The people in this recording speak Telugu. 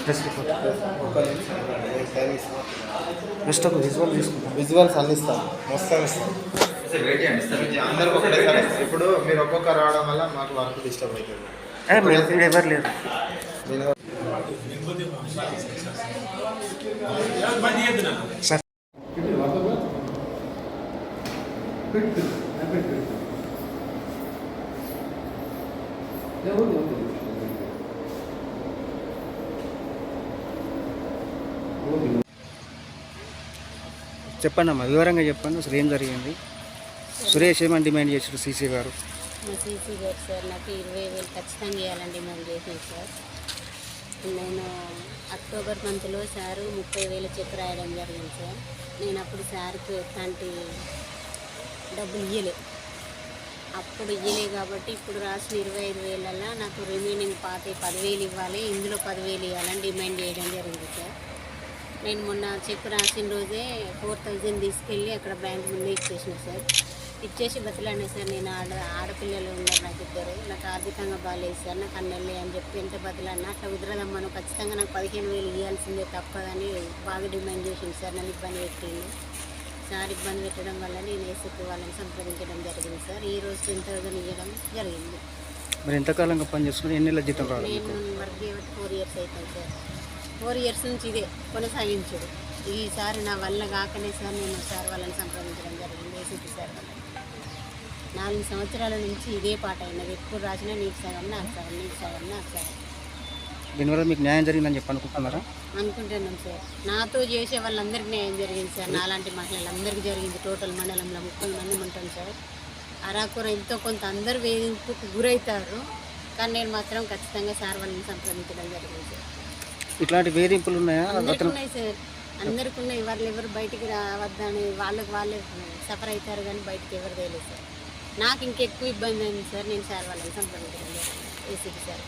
ప్రెస్ రిపోర్ట్ ఒక్క నిమిషం నేను టైం ఇస్తాను జస్ట్ ఒక విజువల్ తీసుకుంటాం విజువల్స్ అన్ని ఇస్తాం మొత్తం ఇస్తాం అందరికి ఒకటేసారి ఇస్తాం ఇప్పుడు మీరు ఒక్కొక్క రావడం వల్ల మాకు వర్క్ డిస్టర్బ్ అవుతుంది. ఎవరు లేరు? నేను సార్ చెప్పండి అమ్మా వివరంగా చెప్పండి అసలు ఏం జరిగింది? సురేష్ ఏమని డిమాండ్ చేశారు సీసీ గారు? మా సీసీ గారు సార్ నాకు ఇరవై వేలు ఖచ్చితంగా ఇవ్వాలండి మేము చేసాను సార్. నేను అక్టోబర్ మంత్లో సారు ముప్పై వేలు చెక్ రాయడం జరిగింది సార్. నేను అప్పుడు సార్కి ఎట్లాంటి డబ్బులు ఇవ్వలే అప్పుడు ఇవ్వలే కాబట్టి ఇప్పుడు రాసిన ఇరవై ఐదు వేలల్లో నాకు రిమైనింగ్ పాత పదివేలు ఇవ్వాలి. ఇందులో పదివేలు ఇవ్వాలని డిమాండ్ చేయడం జరిగింది సార్. నేను మొన్న చెక్ రాసిన రోజే ఫోర్ థౌజండ్ తీసుకెళ్ళి అక్కడ బ్యాంక్ ముందే ఇచ్చేసిన సార్. ఇచ్చేసి బతలానే సార్ నేను ఆడ ఆడపిల్లలు ఉన్నారు నాకు ఇద్దరు. నాకు ఆర్థికంగా బాగాలేదు సార్ నాకు అన్నెళ్ళి అని చెప్పి ఎంత బతలన్నా అట్లా కుదరదమ్మా ఖచ్చితంగా నాకు పదిహేను వేలు ఇవ్వాల్సిందే తప్పదని బాగా డిమాండ్ చేసింది సార్. నన్ను ఇబ్బంది పెట్టింది సార్ ఇబ్బంది పెట్టడం వల్ల నేను ఏసీపీ వాళ్ళని సంప్రదించడం జరిగింది సార్. ఈ రోజు టెన్ థౌసండ్ ఇవ్వడం జరిగింది. మరి ఎంతకాలంగా పని చేస్తున్నారు ఎన్ని నెలల జీతం రావాలి నేను వర్క్ చేయబట్టి ఫోర్ ఇయర్స్ అవుతుంది సార్. ఫోర్ ఇయర్స్ నుంచి ఇదే కొనసాగించుడు. ఈసారి నా వల్ల కాకనే సార్ నేను సార్ వాళ్ళని సంప్రదించడం జరిగింది ఏసీపీ సార్ వాళ్ళని నాలుగు సంవత్సరాల నుంచి ఇదే పాట అయినది. ఎప్పుడు రాసినా నీకు సగం నాకు సగం నీకు సగం నాకు సగం. దీనివల్ల మీకు న్యాయం జరిగిందని చెప్పి అనుకుంటున్నారా? అనుకుంటున్నాం సార్. నాతో చేసే వాళ్ళందరికీ న్యాయం జరిగింది సార్. నాలాంటి మహిళలందరికీ జరిగింది. టోటల్ మండలంలో ముప్పై మంది ఉంటాం సార్. అరాకుర ఎంతో కొంత అందరు వేధింపుకు గురవుతారు కానీ నేను మాత్రం ఖచ్చితంగా సార్ వాళ్ళని సంప్రదించడం జరిగింది సార్. ఇట్లాంటి వేధింపులు ఉన్నాయా? అందరికి ఉన్నాయి సార్. అందరికి ఉన్నాయి. వాళ్ళు ఎవరు బయటికి రావద్దని వాళ్ళకి వాళ్ళే సఫర్ అవుతారు కానీ బయటికి ఎవరు తెలియదు సార్. నాకు ఇంకెక్కువ ఇబ్బంది అయింది సార్. నేను సార్ వాళ్ళని సంప్రదించడం జరిగింది. ACP sir.